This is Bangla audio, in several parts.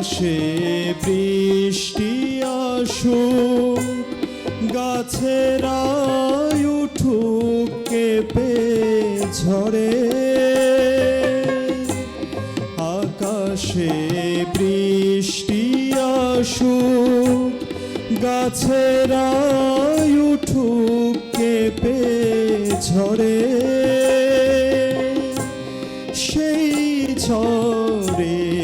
আকাশে বৃষ্টি আসুক, গাছেরা উঠুক, কেঁপে ঝরে। আকাশে বৃষ্টি আসুক, গাছেরা উঠুক, কেঁপে ঝরে। সেই একটু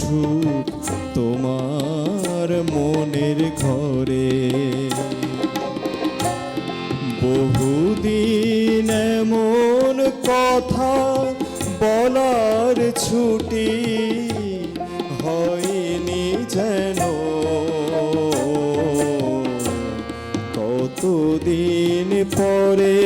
উঠুক তোমার মনের ঘরে। বহুদিন এমন কথা বলার ছুটি হয়নি যেন। কতদিন পরে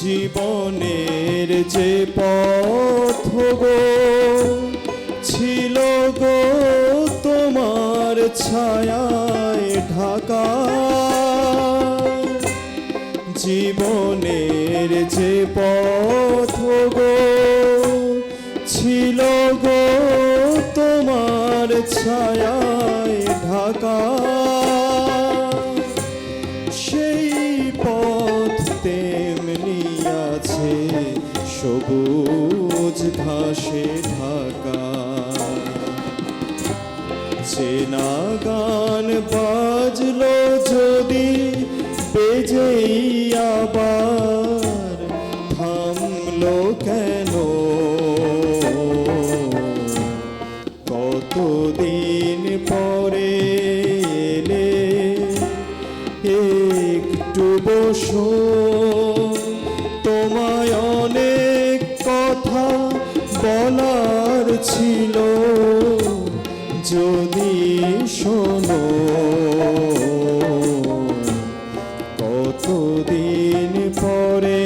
জীবনের যে পথ ছিল গো তোমার ছায়ায় ঢাকা। জীবনের যে পথ গো, ছিল গো তোমার ছায়ায় ঢাকা। সবুজ ঘাসে ঢাকা। চেনা গান বাজলো যদি বেজেই আবার, থামলো কেন? কতদিন পরে এলে একটু বসো। যদি শোনো কতদিন পরে